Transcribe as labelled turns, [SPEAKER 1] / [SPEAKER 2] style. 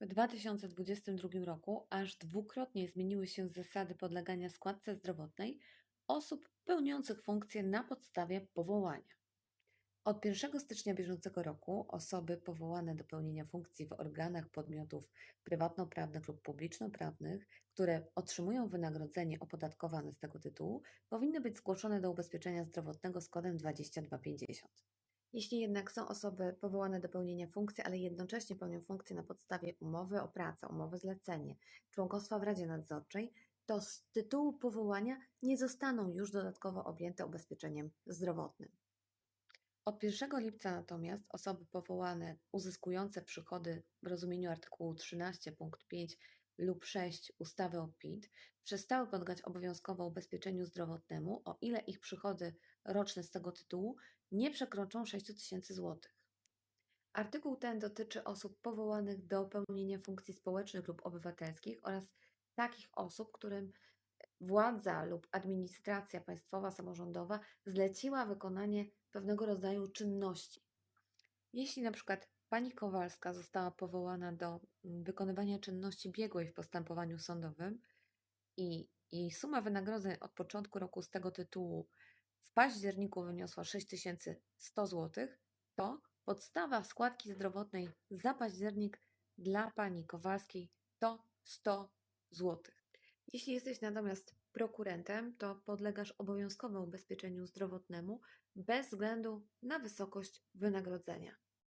[SPEAKER 1] W 2022 roku aż dwukrotnie zmieniły się zasady podlegania składce zdrowotnej osób pełniących funkcje na podstawie powołania. Od 1 stycznia bieżącego roku osoby powołane do pełnienia funkcji w organach podmiotów prywatnoprawnych lub publiczno-prawnych, które otrzymują wynagrodzenie opodatkowane z tego tytułu, powinny być zgłoszone do ubezpieczenia zdrowotnego z kodem 2250. Jeśli jednak są osoby powołane do pełnienia funkcji, ale jednocześnie pełnią funkcje na podstawie umowy o pracę, umowy zlecenie, członkostwa w Radzie Nadzorczej, to z tytułu powołania nie zostaną już dodatkowo objęte ubezpieczeniem zdrowotnym. Od 1 lipca natomiast osoby powołane uzyskujące przychody w rozumieniu artykułu 13 punkt 5 lub 6 ustawy o PIT przestały podlegać obowiązkowo ubezpieczeniu zdrowotnemu, o ile ich przychody roczne z tego tytułu nie przekroczą 6 tysięcy złotych. Artykuł ten dotyczy osób powołanych do pełnienia funkcji społecznych lub obywatelskich oraz takich osób, którym władza lub administracja państwowa, samorządowa zleciła wykonanie pewnego rodzaju czynności. Jeśli na przykład pani Kowalska została powołana do mm, wykonywania czynności biegłej w postępowaniu sądowym i jej suma wynagrodzeń od początku roku z tego tytułu w październiku wyniosła 6100 zł, to podstawa składki zdrowotnej za październik dla pani Kowalskiej to 100 zł. Jeśli jesteś natomiast prokurentem, to podlegasz obowiązkowemu ubezpieczeniu zdrowotnemu bez względu na wysokość wynagrodzenia.